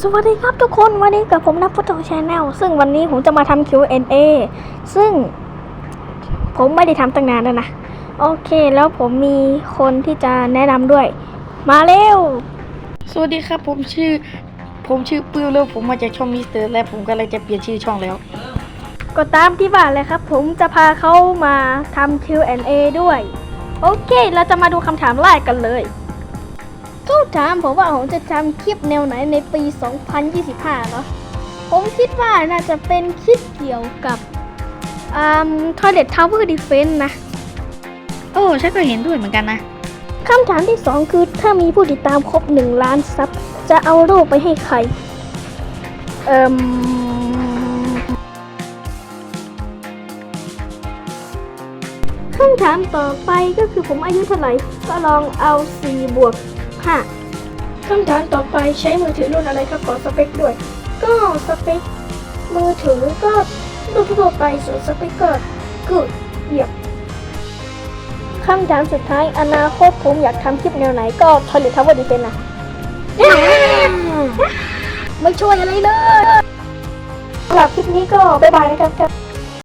สวัสดีครับทุกคนวันนี้กับผมนับพุทธชาแนลซึ่งวันนี้ผมจะมาทำ Q&A ซึ่งผมไม่ได้ทำตั้งนานแล้วนะ โอเคแล้วผมมีคนที่จะแนะนำด้วย มาเร็ว สวัสดีครับผมชื่อ ผมชื่อปื้มแล้วผมมาจากช่องมิสเตอร์และผมกำลังจะเปลี่ยนชื่อช่องแล้ว ก็ตามที่บ้านเลยครับ ผมจะพาเขามาทำ Q&A ด้วย โอเค เราจะมาดูคำถามแรกกันเลยเขา ถามผมว่าผมจะทำคลิปแนวไหนในปี 2025 เนาะผมคิดว่าน่าจะเป็นคลิปเกี่ยวกับอ่า Toilet Tower Defense นะ โอ้ฉันก็เห็นด้วยเหมือนกันนะคำถามที่สองคือถ้ามีผู้ติดตามครบหนึ่งล้านซับ จะเอารูปไปให้ใคร เอ่มคำถามต่อไปก็คือผมอายุเท่าไหร่ ก็ลองเอา 4 บวก 5 คำถามต่อไปใช้มือถือรุ่นอะไรครับขอสเปคด้วย ก็สเปคมือถือก็รุ่นทั่วไปส่วนสเปคก็กูเยี่ยมคำถามสุดท้ายอนาคตผมอยากทำคลิปแนวไหนก็ทอยเลทาวเวอร์ดีเป็นนะไม่ช่วยอะไรเลยสำหรับคลิปนี้ก็บ๊ายบายนะครับ